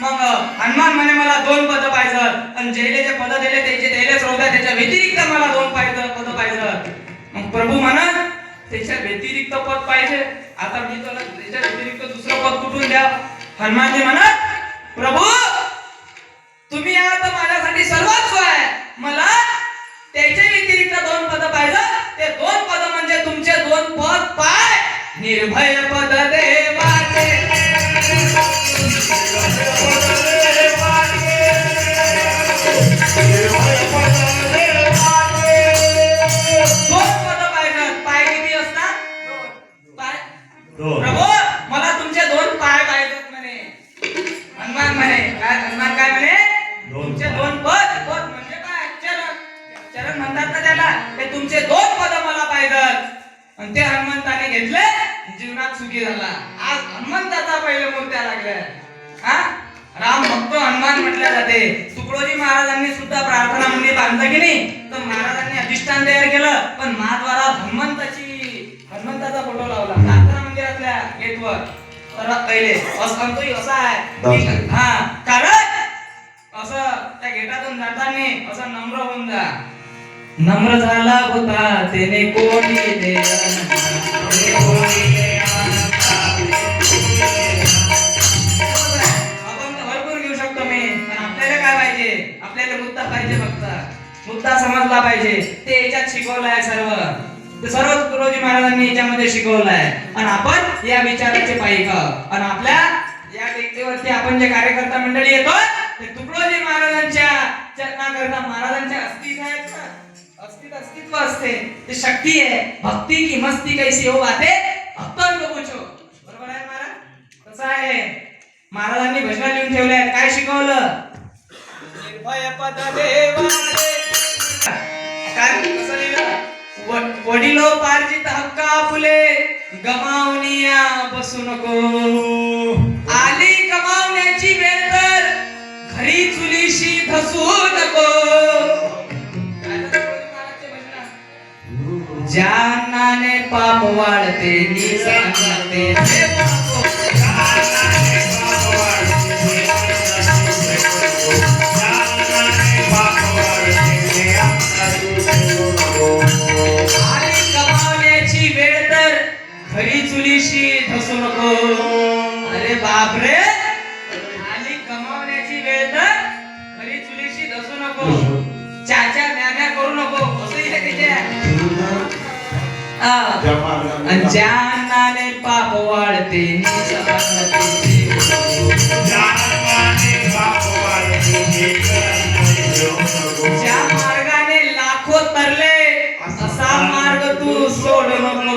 मग हनुमान म्हणे मला दोन पद पाहिजे. आणि जेले जे पद दिले त्याचे त्याला चौदा त्याच्या व्यतिरिक्त मला दोन पाहिजे पद पाहिजे. मग प्रभू म्हणा त्याच्या व्यतिरिक्त पद पाहिजे. आता मी तुला त्याच्या व्यतिरिक्त दुसरं पद कुठून द्या? हनुमानजी म्हणत प्रभू तुम्ही आता तर माझ्यासाठी सर्वस्व आहे. मला त्याच्या व्यतिरिक्त दोन पद पाहिजे. ते दोन पद म्हणजे तुमचे दोन पद पाय. निर्भय पद देवाचे. महाराजांनी याच्यामध्ये शिकवलं आहे आणि आपण या विचाराचे पाहिजे आणि आपल्या या टेकडीवरती आपण जे कार्यकर्ता मंडळी येतो ते तुकडोजी महाराजांच्या चरणाकरता महाराजांच्या अस्तित्व आहेत ना अस्तित्व अस्तित्व असते. ते शक्ती आहे. भक्ती की मस्ती कैसी हो बाते भक्तन को पूछो. बरोबर आहे महाराज? कसं आहे. महाराजांनी भजना लिहून ठेवले आहेत. काय शिकवलं? निर्भय पद देवाचे काय कसं लिहिलं. व- वडिलो हक्का फुले गमावनिया बसू नको. आली गमावण्याची वेळ तर घरी चुलीशी धसू नको. ज्या नाने पाप वाढते अरे बापरे. खाली कमावण्याची वेळ तर खरी चुलीशी दसू नको. चाच्या म्या करू नको. असं इथे त्याच्या ज्ञानाने पाप वाढते ज्या मार्गाने लाखो तरले असा मार्ग तू सोड नको.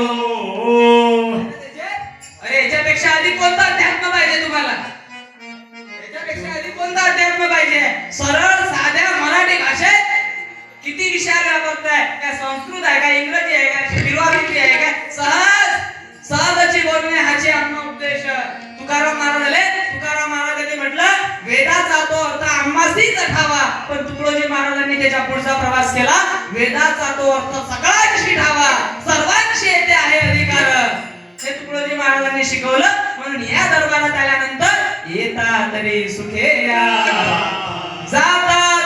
अधिक कोणता अध्यात्म पाहिजे तुम्हाला? त्याच्यापेक्षा अधिक कोणता अध्यात्म पाहिजे? सरळ साध्या मराठी भाषेत किती विषय वापरताय? काय संस्कृत आहे का इंग्रजी आहे का फिरवाबिरवी आहे का सहज सहजची बोलणे हाचे आम्हा उद्देश तुकाराम महाराज आले. तुकाराम महाराजांनी म्हटलं वेदाचा तो अर्थ आम्हासीच ठावा पण तुकडोजी महाराजांनी त्याच्या पुढचा प्रवास केला. वेदाचा तो अर्थ सगळ्यांशी ठावा सर्वांशी येते आहे अधिकार. हे तुकडोजी महाराजांनी शिकवलं. म्हणून या दरबारात आल्यानंतर येता तरी सुखे जाता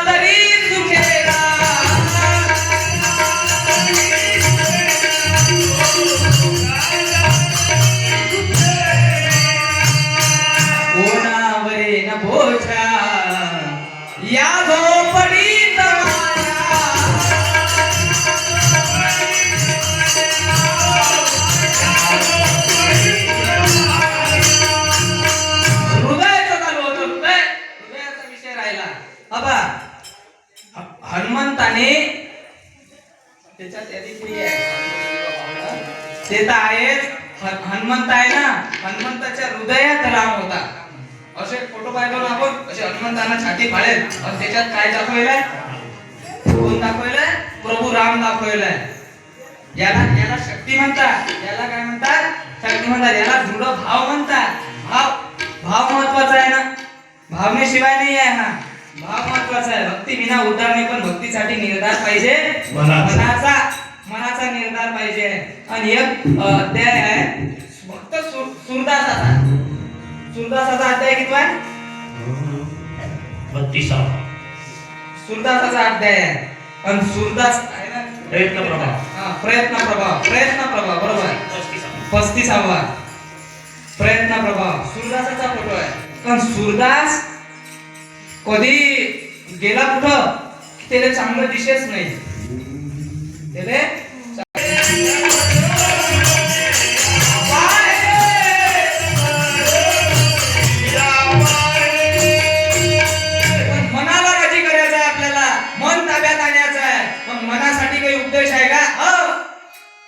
ते तर आहेच. ह- हनुमंत आहे ना? हनुमंताच्या हृदयात राम होता. असे फोटो पाहिलो ना आपण असे हनुमंताना छाती फाळेल आणि त्याच्यात काय दाखवलंय कोण दाखवलंय प्रभू राम दाखवलंय याला याला शक्ती म्हणतात. याला काय म्हणतात? शक्ती म्हणतात. याला दृढ भाव म्हणतात. भाव भाव महत्त्वाचा आहे ना? भावनेशिवाय नाही आहे हा. भाव महत्त्वाचा आहे. भक्ती विना उद्धारणे पण भक्तीसाठी निर्धार पाहिजे. मनाचा. मनाचा निर्धार पाहिजे. आणि एक अध्याय आहे. सुर- सुरदासाचा. सुरदासाचा अध्याय किती आहे बत्तीसावा सुरदासाचा अध्याय आहे. आणि सुरदास? प्रयत्न प्रभाव. हा, प्रयत्न प्रभाव. प्रयत्न प्रभाव बरोबर. पस्तीसावा. प्रयत्न प्रभाव. सुरदासाचा फोटो आहे. पण सुरदास कधी गेला कुठं? की त्याला चांगलं दिसेच नाही. हो.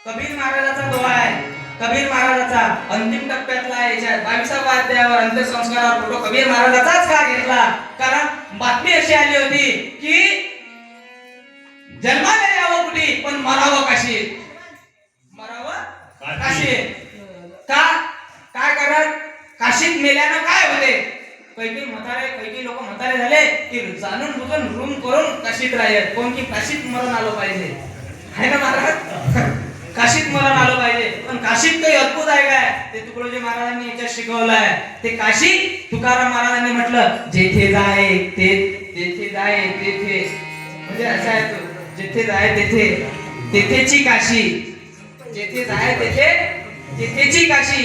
कबीर महाराजाचा दोहा आहे. कबीर महाराजाचा अंतिम टप्प्यातला आहे. याच्यात बावीसावा अध्यायावर अंत्यसंस्कारावर फोटो कबीर महाराजाचाच का घेतला? कारण बातमी अशी आली होती की जन्माला पण मरावं काशी? मरावं काशी? का? काय कारण काशीत मेल्यानं काय होते? काही म्हातारे काही लोक म्हातारे झाले की जाणून बुजून रूम करून काशीत राहिले कोण की काशीत मरण आलं पाहिजे? आहे ना महाराज? काशीत मरण आलं पाहिजे. पण काशीत काही अद्भुत आहे काय? ते तुकडोजी महाराजांनी याच्यात शिकवलं आहे ते काशी तुकाराम महाराजांनी म्हटलं जेथे जाय ते तेथे जाय तेथे. म्हणजे असं आहे तो. जेथे जाय तेथे तेथेची काशी. जेथे जाय तेथे तेथेची काशी.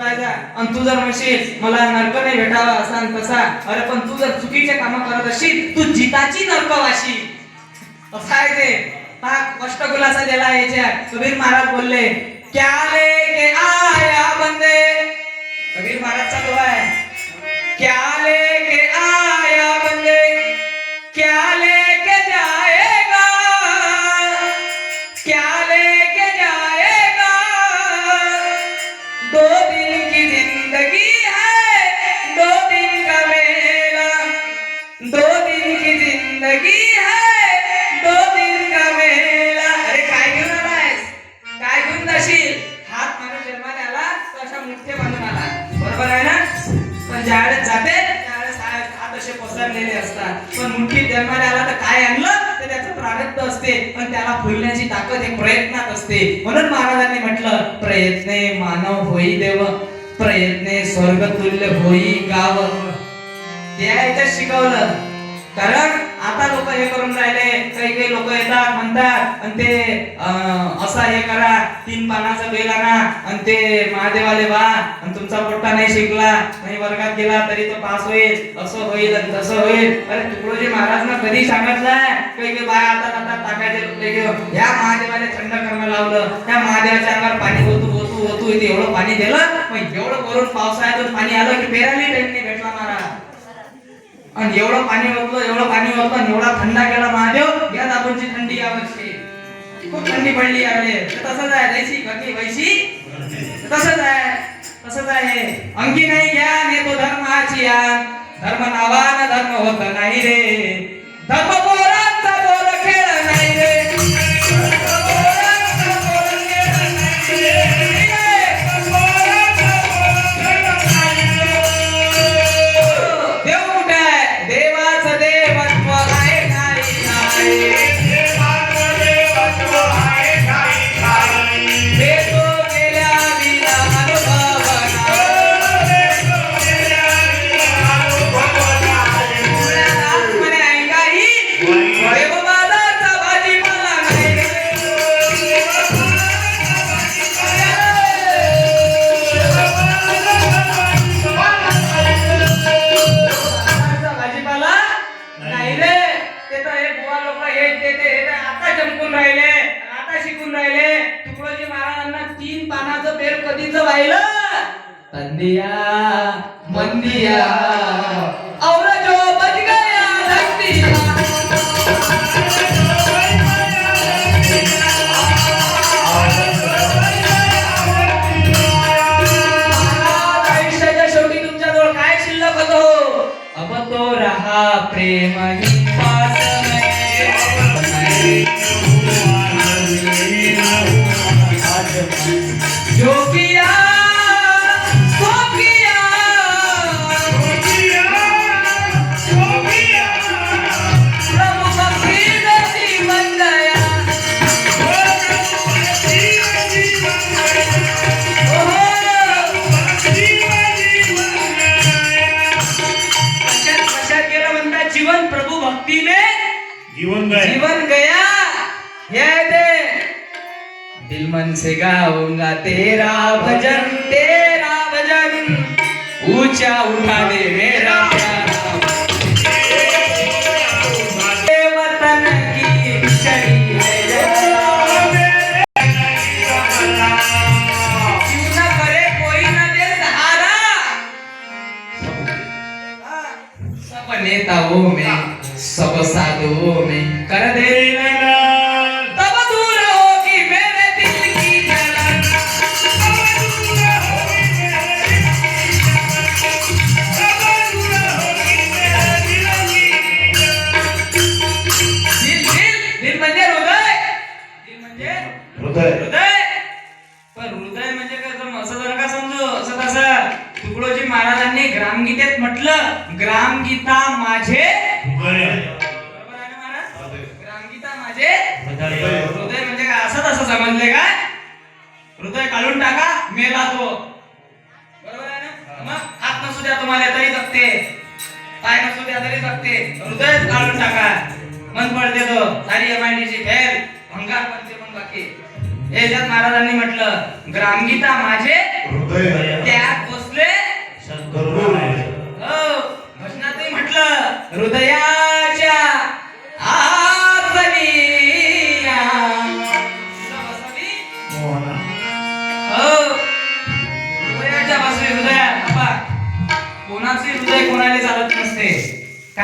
आणि तू जर म्हणशील मला नरक नाही भेटावा असा तसा. अरे पण तू जर चुकीचे काम करत असशील तू जिताची नरक वाशी. असं आहे ते. हा कष्ट खुलासा दिला याच्या कबीर महाराज बोलले क्या लेके आया बंदे? कबीर महाराजचा चालू आहे. क्या ले के आया बंदे? क्या पण मुठी जन्माला आला तर काय आणलं? तर त्याचं प्रारब्ध असते. पण त्याला फुलण्याची ताकद एक प्रयत्नात असते. म्हणून महाराजांनी म्हटलं प्रयत्ने मानव होई देव प्रयत्ने स्वर्ग तुल्य होई गाव. ते शिकवलं. कारण हे करून राहिले. काही काही लोक येतात म्हणतात आणि ते असा हे करा तीन पानाचा बेल आणा आणि ते महादेवाले वा आणि तुमचा पोट्टा नाही शिकला नाही वर्गात गेला तरी तो पास होईल असं होईल आणि तसं होईल. अरे तुकडोजी महाराजना कधी सांगितलंय? काही काही बाया आता आता टाकायचे या महादेवाने थंड करणं लावलं. त्या महादेवाच्या अंगावर पाणी होतो ओतू होतो इथे एवढं पाणी दिलं. मग एवढं करून पावसाळ्यातून पाणी आलं की पेराली टाइम नाही भेटला महाराज आणि एवढं पाणी ओतलं एवढं पाणी ओतलं आणि एवढा थंडा केला महादेव घ्या दाबूंची थंडी यावर्षी. खूप थंडी पडली यावेळी. तसंच आहे जैसी कमी वैशी तसंच आहे तसंच आहे. अंगी नाही घ्या ने तो धर्माची या धर्म नावान धर्म होत नाही रे. धर्म बोल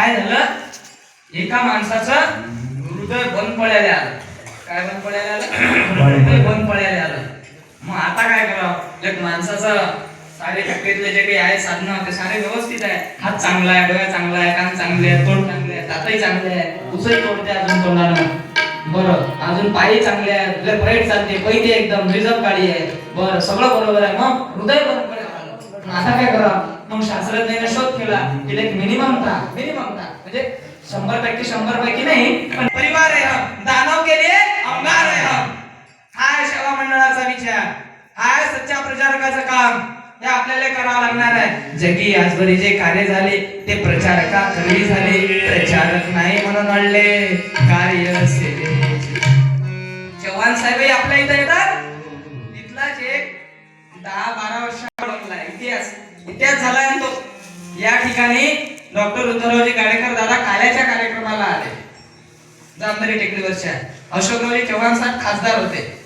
काय झालं? एका माणसाचं हृदय बंद पडायला आलं. काय बंद पडायला आलं? हृदय बंद पडायला आलं. मग आता काय करावं? एक माणसाचं सारे टक्केतले जे काही आहे साधनं ते सारे व्यवस्थित आहे. हात चांगला आहे डोळा चांगला आहे कान चांगले आहे तोंड चांगले आहे दातही चांगले आहे उसही तोडते अजून तोंडानं. बरं अजून पायी चांगले आहेत लय ब्राईट चालते पहिली एकदम रिझर्व गाडी आहे. बरं सगळं बरोबर आहे. मग हृदय बंद पडायला मग आता काय करावं? मग शास्त्रज्ञाने शोध केला की एक मिनिमम था मिनिमम था म्हणजे शंभर पैकी शंभर पैकी नाही पण परिवार आहे हम. दानव के लिए अंगार आहे हम. हा आहे सेवा मंडळाचा विचार. हा आहे सच्चा प्रचारकाचं काम. हे आपल्याला करावं लागणार आहे. जगी आजवरी जे कार्य झाले ते प्रचारका करवी झाले? प्रचारक नाही म्हणून वाढले कार्य चव्हाण साहेब आपल्या इथं येतात? तिथलाच एक दहा बारा वर्ष इतिहास झाला तो. या ठिकाणी डॉक्टर रुद्ररावजी गाडेकर दादा काल्याच्या कार्यक्रमाला आले. जामदारी टेकडीवरच्या अशोकरावजी चव्हाण साहेब खासदार होते.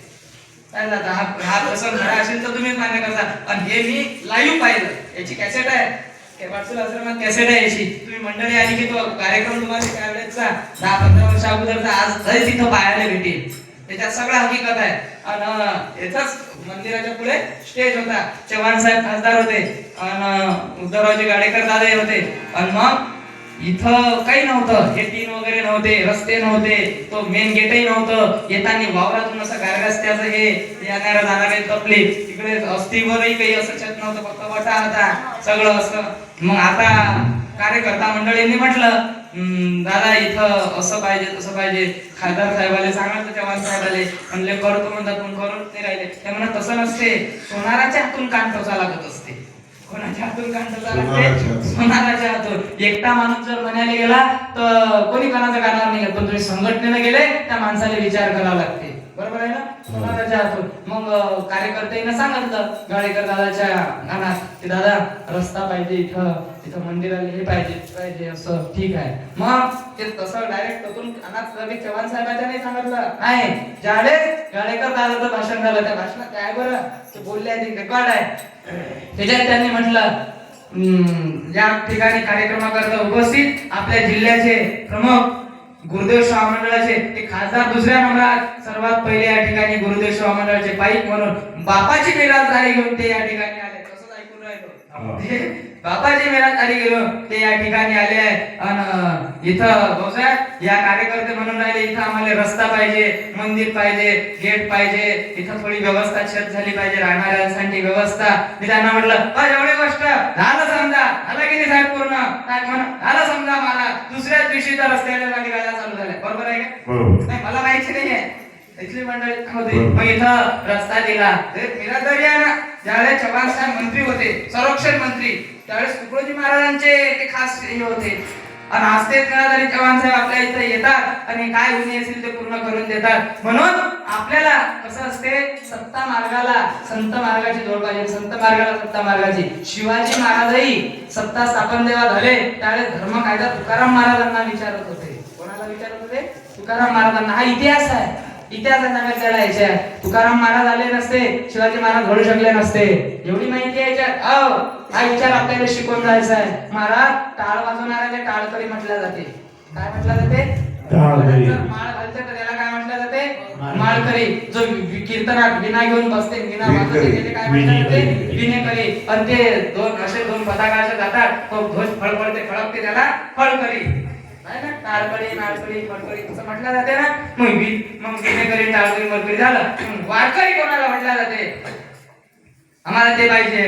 काय दादा हा हा प्रसंग खरा असेल तर तुम्ही मान्य करता. पण हे मी लाईव्ह पाहिलं. याची कॅसेट आहे. हे आश्रमात कॅसेट आहे याची. तुम्ही मंडळी आली की तो कार्यक्रम तुम्हाला त्यावेळेसचा दहा पंधरा वर्ष अगोदरचा. आज तरी तिथं पाहायला भेटेल. त्याच्यात सगळं हकीकत आहे. आणि याचाच मंदिराच्या पुढे स्टेज होता. चव्हाण साहेब खासदार होते. आणि उद्धवरावजी गाडेकर दादा होते. आणि मग इथं काही नव्हतं. हे तीन वगैरे नव्हते रस्ते नव्हते. तो मेन गेटही नव्हतं. येताना वावरातून असं गार रस्त्याचं हे येणाऱ्या जाणारे तपले. तिकडे अस्थिवरही काही असं छत नव्हतं. फक्त वटा होता. सगळं असं. मग आता कार्यकर्ता मंडळींनी म्हटलं दादा इथं असं पाहिजे तसं पाहिजे. खासदार साहेबाले सांगितलं चव्हाण साहेबाले. म्हणले करतो म्हणतात पण करून नाही राहिले. ते म्हणत तसं नसते. सोनाराच्या हातून कान टोचा लागत असते. कोणाच्या हातून कान टोचा सोनाराच्या लागते हातून. सोनाराच्या हातून. एकटा माणूस जर म्हणायला गेला तर कोणी कोणाचं गाणार नाही पण तुम्ही संघटनेने गेले त्या माणसाला विचार करावा लागते. बरोबर आहे ना? कोणाच्या हातून. मग कार्यकर्त्यांना सांगितलं गाडेकर दादाच्या गाण्यात की दादा रस्ता पाहिजे इथं तिथं मंदिराला हे पाहिजे पाहिजे असं ठीक आहे. मग ते तसं डायरेक्ट ततून अनाथ रवी चव्हाण साहेबाच्या नाही सांगितलं. नाही ज्यावेळेस गाडेकर दादाचं भाषण झालं त्या भाषणात काय बरं? ते बोलले आहे रेकॉर्ड आहे. त्याच्यात त्यांनी म्हटलं या ठिकाणी कार्यक्रमाकरता उपस्थित आपल्या जिल्ह्याचे प्रमुख गुरुदेव शाह मंडळाचे ते खासदार दुसऱ्या मंडळात सर्वात पहिले या ठिकाणी गुरुदेव शाह मंडळाचे पाईक म्हणून बापाची मिराजदारी घेऊन ते या ठिकाणी आले. ते बापाची मिराजदारी घेऊन ते या ठिकाणी आले आणि इथं भाऊसाहेब या कार्यकर्ते म्हणून राहिले. इथं आम्हाला रस्ता पाहिजे मंदिर पाहिजे गेट पाहिजे. इथं थोडी व्यवस्था छत झाली पाहिजे. राहणाऱ्यांसाठी व्यवस्था. मी त्यांना म्हटलं "बस एवढी गोष्ट. झालं समजा. झालं की नाही साहेब पूर्ण? झालं समजा मला. दुसऱ्याच दिवशी तर गाडी गाड्या चालू झाल्या. बरोबर आहे का? नाही मला माहिती नाहीये. इथली मंडळी होती मग इथं रस्ता दिला ना ज्यावेळेस चव्हाण साहेब मंत्री होते संरक्षण मंत्री त्यावेळेस तुकडोजी महाराजांचे ते खास हे होते. आणि आज ते जरी चव्हाण साहेब आपल्या इथे येतात आणि काय गुन्हे असेल ते पूर्ण करून देतात. म्हणून आपल्याला कसं असते सत्ता मार्गाला संत मार्गाची जोड पाहिजे संत मार्गाला सत्ता मार्गाची. शिवाजी महाराजही सत्ता स्थापन जेव्हा झाले त्यावेळेस धर्म कायदा तुकाराम महाराजांना विचारत होते. कोणाला विचारत होते? तुकाराम महाराजांना. हा इतिहास आहे. इतिहास आहे सांगायचा त्याला याच्या तुकाराम महाराज आले नसते शिवाजी महाराज घडू शकले नसते. एवढी माहिती आहे याच्यात. अहो, हा विचार आपल्याला शिकवून जायचा आहे. महाराज टाळ वाजवणाऱ्याला टाळकरी म्हटलं जाते. काय म्हटलं जाते? माळ घालते तर त्याला काय म्हटलं जाते? माळकरी. जो कीर्तनात विना घेऊन बसते विना वाजवते त्याला काय म्हटलं जाते? विनेकरी. विनेकरी. आणि ते दोन असे दोन पताका असे जातात. तो ध्वज फळफळते फळकते त्याला फळकरी. ना टाळकरी नाळकरी असं म्हटलं जाते ना मग मग विनेकरी टाळकरी मरकरी झालं. वारकरी कोणाला म्हटलं जाते? आम्हाला ते पाहिजे.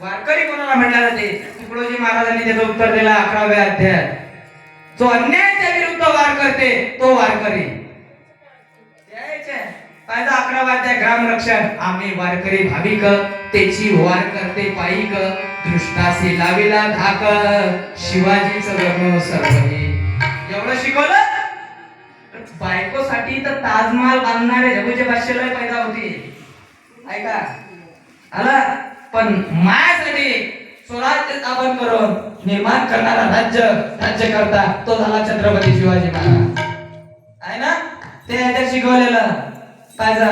वारकरी कोणाला म्हटलं जाते? तुकडोजी महाराजांनी त्याचं उत्तर दिलं अकराव्या अध्याय जो अन्यायाच्या विरुद्ध वार करते तो वारकरी. द्यायचे. कायदा अकरावा अध्याय ग्रामरक्षण. आम्ही वारकरी भाविक त्याची वार करते पायिक. दृष्टासी लाविला धाक. शिवाजीच सर्व सर्वही एवढं शिकवलं? बायकोसाठी तर ताजमहाल बांधणारे जगूचे बादशाला पैदा होती ऐका. आला? पण मायासाठी स्वराज्य स्थापन करून निर्माण करणारा राज्य राज्य करता तो झाला छत्रपती शिवाजी महाराज. आहे ना? ते याच्यात शिकवलेलं. पाहिजे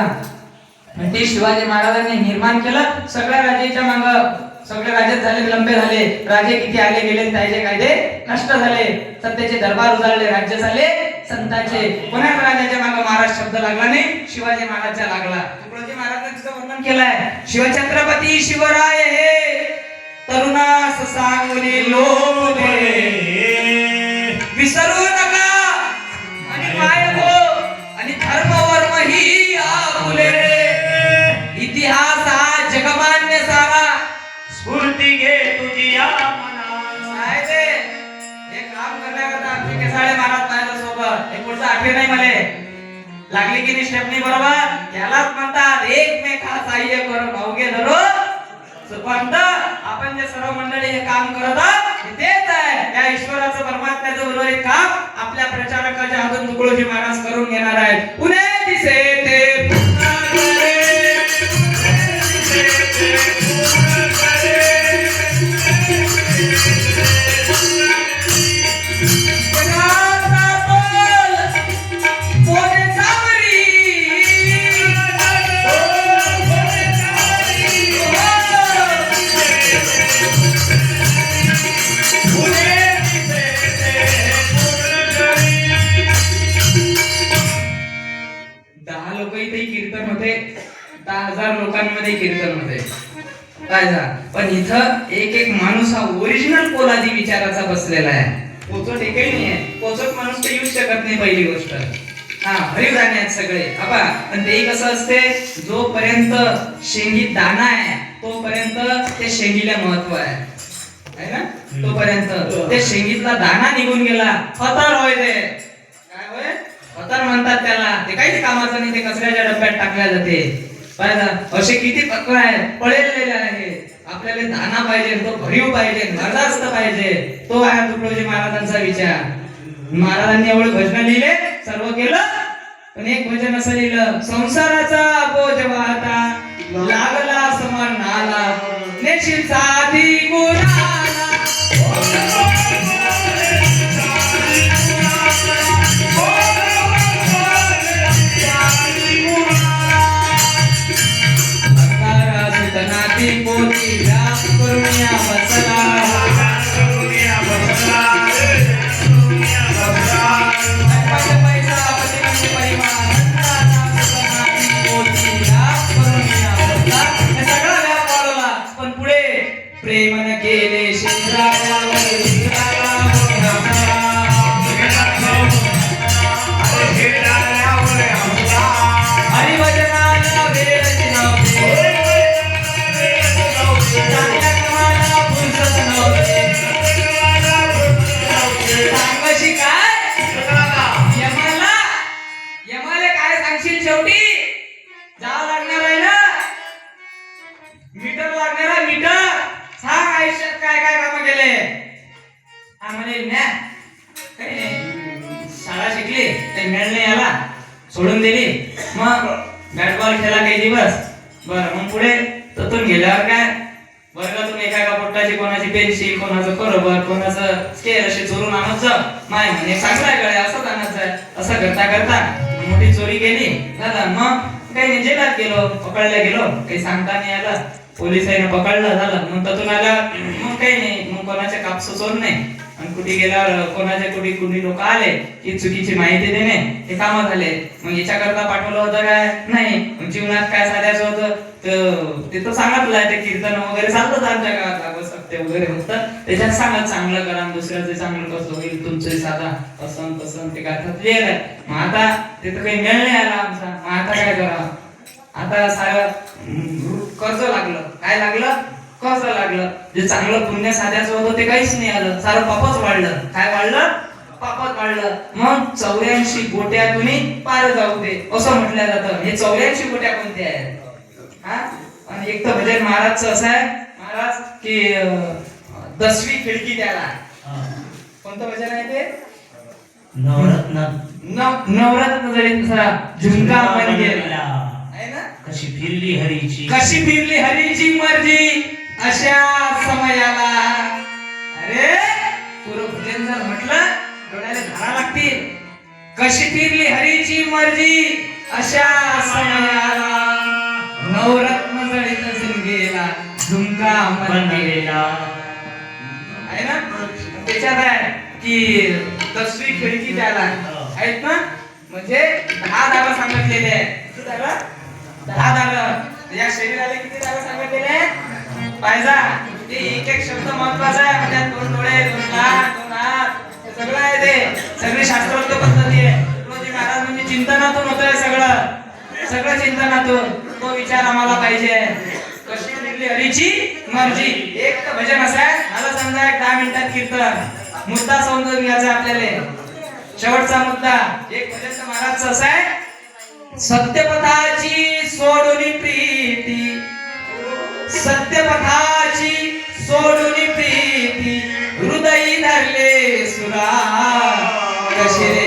म्हणजे शिवाजी महाराजांनी निर्माण केलं सगळ्या राजेच्या माग. सगळे राजे झाले लंबे झाले. राजे किती आले गेले त्याचे कायदे नष्ट झाले. सत्तेचे दरबार उजाळले राज्य झाले संतांचे. कोणाच राजाच्या मागे महाराज शब्द लागला नाही शिवाजी महाराजचा लागला. तुकडोजी महाराजांचं वर्णन केलंय. शिवछत्रपती शिवराय हे तरुणास सांगुनी लोभे. विसरू लागले नाही मले. लागली की नाही स्टेपनी बरोबर? यालाच म्हणतात एकमेका सहाय्य करून अवघे धरो. पंत आपण जे सर्व मंडळी हे काम करत आहोत तेच आहे. या ईश्वराचं परमात्म्याचं उर्वरित काम आपल्या प्रचारकाच्या हातून तुकडोजी महाराज करून घेणार आहेत. पुणे दिसे ते काय जा पण इथं एक एक माणूस हा ओरिजिनल पोलादी विचाराचा बसलेला आहे. पोचट एकही नाही आहे पोचट माणूस तर येऊच शकत नाही पहिली गोष्ट. हा भरीव दाणे आहेत सगळे. आपा आणि ते कसं असते? जोपर्यंत शेंगीत दाना आहे तोपर्यंत ते शेंगीला महत्त्व आहे. ना? तोपर्यंत. ते शेंगीतला दाना निघून गेला. फतार होय ते काय होय? फतार म्हणतात त्याला. ते काहीच कामाचं नाही ते कचऱ्याच्या डब्यात टाकल्या जाते. पाहिजे असे किती तत्व आहेत पळेलेले आहेत आपल्याला दाना पाहिजे तो भरीव पाहिजे घरदास्त पाहिजे. तो आहे तुकडोजी महाराजांचा विचार. महाराजांनी एवढं भजन लिहिले सर्व केलं पण एक भजन असं लिहिलं संसाराचा बोज वाहता लागला समान नाला. नेशील शेवटी जावं लागणार आहे ना? मीटर लागणार आहे मीटर. सांग आयुष्यात काय काय काम केले. हा म्हणेल शाळा शिकली काही मॅड नाही आला. सोडून दिली. मग बॅट बॉल खेळला काही दिवस. बर मग पुढे? ततून गेल्यावर काय? वर्गातून एका एका पोटाची कोणाची पेन्सिल कोणाचं बरोबर कोणाचं स्केल असे चोरून आणायचं जा. माय म्हणे चांगला गळे असंच आणत असं करता करता. मोठी चोरी केली. झालं. मग काही नाही जेलात गेलो पकडला गेलो. काही सांगता नाही आलं. पोलिसांनी पकडलं झालं. मग ततून आला मग काही नाही. मग कोणाच्या काप सुचवून नाही. आणि कुठे गेल्यावर कोणाच्या कुठे कुणी लोक आले की चुकीची माहिती देणे हे काम झाले. मग याच्याकरता पाठवलं होतं काय? नाही. मग जीवनात काय साधायचं होतं? तर ते तर सांगतलं ते कीर्तन वगैरे चालतं आमच्या गावात लागत वगैरे फक्त त्याच्यात सांगा चांगलं करा आणि दुसऱ्याचं चांगलं कसं होईल तुमचं साधा. असं तसं ते गाठात लिहिलं आहे. मग आता ते तर काही मेळ नाही आला आमचा. मग आता काय करावं? आता सारं कर्ज लागलं. काय लागलं? कर्ज लागलं. जे चांगलं पुण्य साध्याचं होतं ते काहीच नाही आलं. सारं पापच वाढलं. काय वाढलं? पापच वाढलं. मग चौऱ्याऐंशी गोट्यातून पार जाऊ दे. असं म्हटलं जातं. हे चौऱ्याऐंशी गोट्या कोणत्या आहेत? हा? आणि एक तर भजन महाराजचं असं आहे. महाराज की अं, दसवी खिडकी त्याला. कोणतं भजन आहे ते? नवरत्न. नव नवरत्न जरी झुमका मन गेला कशी फिरली हरीची. कशी फिरली हरीची मर्जी अशा समयाला. अरे पूर्व भजन जर म्हटलं डोळ्याला धारा लागतील. कशी फिरली हरीची मर्जी अशा समयाला. नवरत्न जळीत गेला. झुमका बनलेला आहे ना? त्याच्यात आहे की दसवी खिडकी त्याला. आहेत ना? म्हणजे दहा दारा सांगितलेले आहे दहा दारा. या शरीराला किती दारा सांगितलेले पाहिजा. ते एक एक शब्द महत्त्वाचा आहे. म्हणजे दोन डोळे दोन हात दोन हात. सगळं आहे ते. सगळी शास्त्रोक्त पद्धती आहे. तुकडोजी महाराज म्हणजे चिंतनातून आहे सगळं. सगळं चिंतनातून. तो विचार आम्हाला पाहिजे. कशी निघली हरीची मर्जी. एक तर भजन असाय मला समजा एक दहा मिनिटात कीर्तन. मुद्दा समजून घ्यायचा आपल्याला. शेवटचा मुद्दा एक भजन तर महाराजचं असं सत्यपथाची सोडून प्रीती. सत्यपथाची सोडून प्रीती. हृदयी धरले सुरा कशी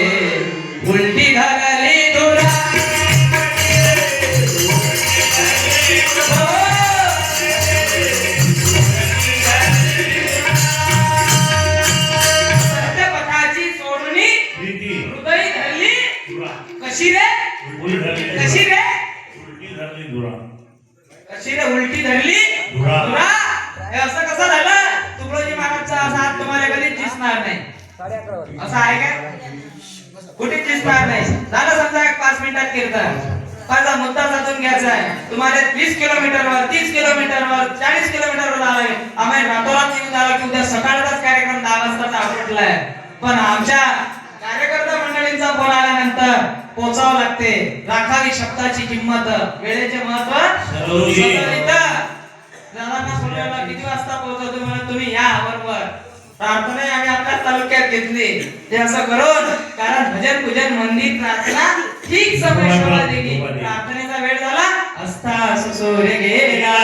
ते असं करून कारण भजन पूजन मंदिर प्रार्थना ठीक समय शोधा देखील प्रार्थनेचा वेळ झाला. असता सूर्य गेला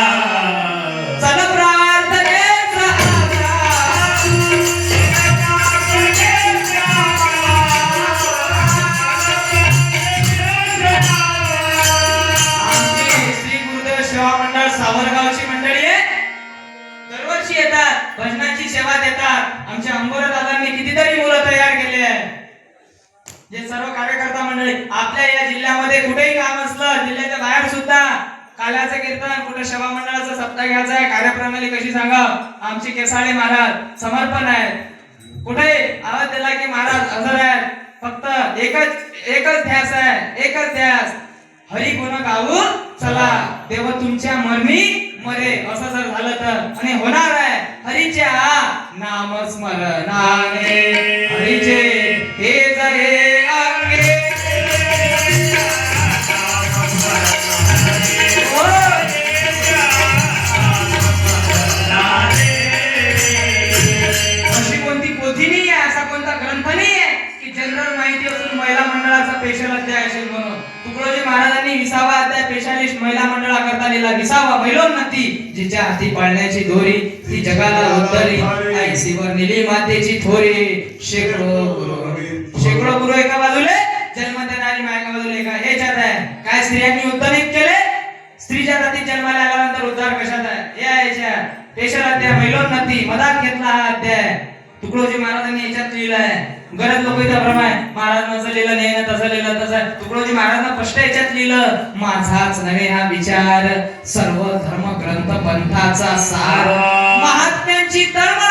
कार्यकर्ता मंडळी आपल्या या जिल्ह्यामध्ये कुठेही काम असलं जिल्ह्याच्या बाहेर सुद्धा काल्याचं कीर्तन कुठं सभा मंडळाचा सप्ताह घ्यायचा आहे कार्यप्रणाली कशी सांगा आमची केसाळे महाराज समर्पण आहे कुठे आवाज दिला की महाराज हजर आहेत. फक्त एकच एकच ध्यास आहे एकच ध्यास. हरी गुण गाऊ? चला. देव तुमच्या मनी मरे. असं जर झालं तर. आणि होणार आहे. हरीच्या नामस्मरणाने. मंडळाकरता लिहिला विसावा महिलोन्नती जिच्या हाती पाळण्याची दोरी ती जगाला उद्धरी आईसीवर निली मातेची थोरी. शेकडो गुरु शेकडो गुरु एका बाजूले बाजूला आणि मायका बाजूला एका हे जात आहे. काय स्त्रियांनी उद्धानित केले? स्त्रीच्या जाती जन्माला आल्यानंतर उद्धार कशात आहे? हे आहे पेशल अध्याय महिलोन्नती मदात घेतला हा अध्याय. तुकडोजी महाराजांनी याच्यात लिहिलंय गरज लोक इथं भ्रम आहे महाराज लिहिलं नाही तसं लिहिलं तसं. तुकडोजी महाराजांना स्पष्ट याच्यात लिहिलं माझाच नव्हे हा विचार सर्व धर्म ग्रंथ पंथाचा सार. महात्म्यांची तळमळ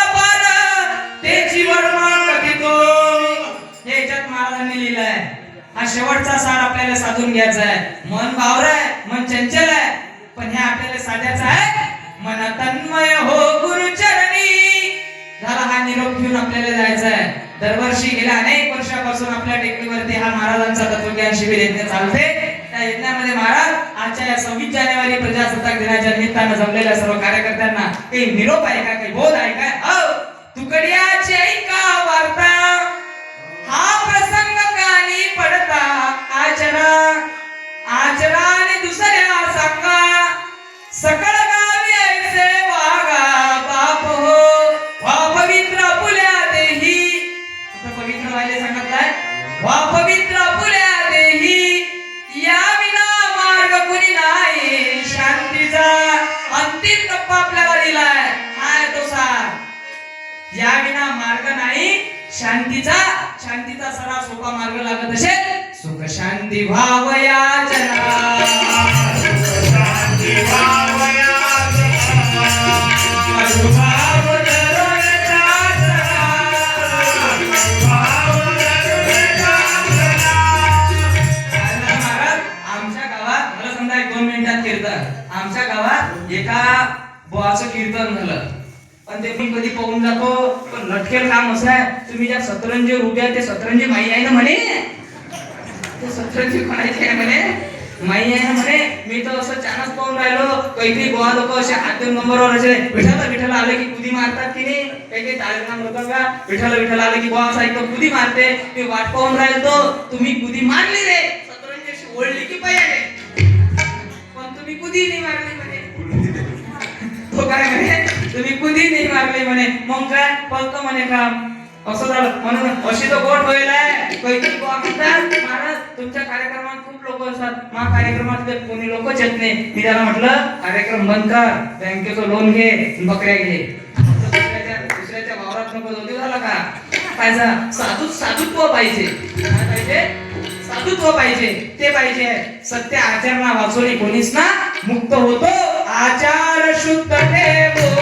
हे याच्यात महाराजांनी लिहिलंय हा शेवटचा सार आपल्याला साधून घ्यायचा आहे. मन भावर आहे मन चंचल आहे. पण हे आपल्याला साधायचं आहे मन तन्मय हो गुरुच्या झाला हा निरोप घेऊन आपल्याला जायचा आहे दरवर्षी गेल्या अनेक वर्षापासून आपल्या टेकडीवरती हा महाराजांचा तत्वज्ञान शिबिर यज्ञ चालते. त्या यज्ञामध्ये महाराज आजच्या या सव्वीस जानेवारी प्रजासत्ताक दिनाच्या निमित्तानं जमलेल्या सर्व कार्यकर्त्यांना काही निरोप आहे का काही बोध आहे काय अ हो. तुकड्याची ऐका वार्ता. हा प्रसंग कानी पडता आचरा. आचरा आणि दुसऱ्या सांगा. सकळ व्हायला वा पवित्र पुल्या देही. या विना मार्ग कुणी नाही. शांतीचा अंतिम टप्पा आपल्याला दिलाय. काय तो सार. या विना मार्ग नाही. शांतीचा शांतीचा सरा सोपा मार्ग लागत असेल. सुख शांती भाव जना एका बोवाचं कीर्तन झालं. पण ते मी कधी पाहून जातो पण लटकेल काम असं आहे तुम्ही ज्या सतरंजी उभ्या ते सतरंजी माई आहे ना म्हणे? ते सतरंजी कोणाची आहे म्हणे? माई आहे ना म्हणे? मी तर असं चानच पाहून राहिलो. काही काही गोवा लोक असे हात देऊन नंबरवर असे विठाला विठाला आले की कुदी मारतात की नाही? काही काही कार्यक्रम लोक का विठाला विठाला आले की गोवा साहित्य कुदी मारते. मी वाट पाहून राहिलो तुम्ही कुदी मारली रे. सतरंजी अशी ओढली की पाहिजे पण तुम्ही कुदी नाही मारली तो काय म्हणे तुम्ही कुदी नाही मारली म्हणे. मग काय? पळतो म्हणे का? असं झालं. म्हणून अशी तो गोट होईल महाराज तुमच्या कार्यक्रमात खूप लोक असतात. मा कार्यक्रमात कोणी लोक येत नाही. मी त्याला म्हटलं कार्यक्रम बंद कर. बँकेचं लोन घे बकऱ्या घे. दुसऱ्याच्या वावरात नको जाऊ. झाला का? पाहिजे. साधूच साधुत्व पाहिजे. काय पाहिजे? साधुत्व पाहिजे ते पाहिजे. सत्य आचरणा वाचून कोणीच ना मुक्त होतो. आचार शुद्ध ठेवू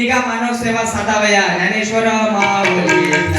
બુદ્ધિકા માનવ સેવા સાધાવયા જ્ઞાનેશ્વર મહાવલી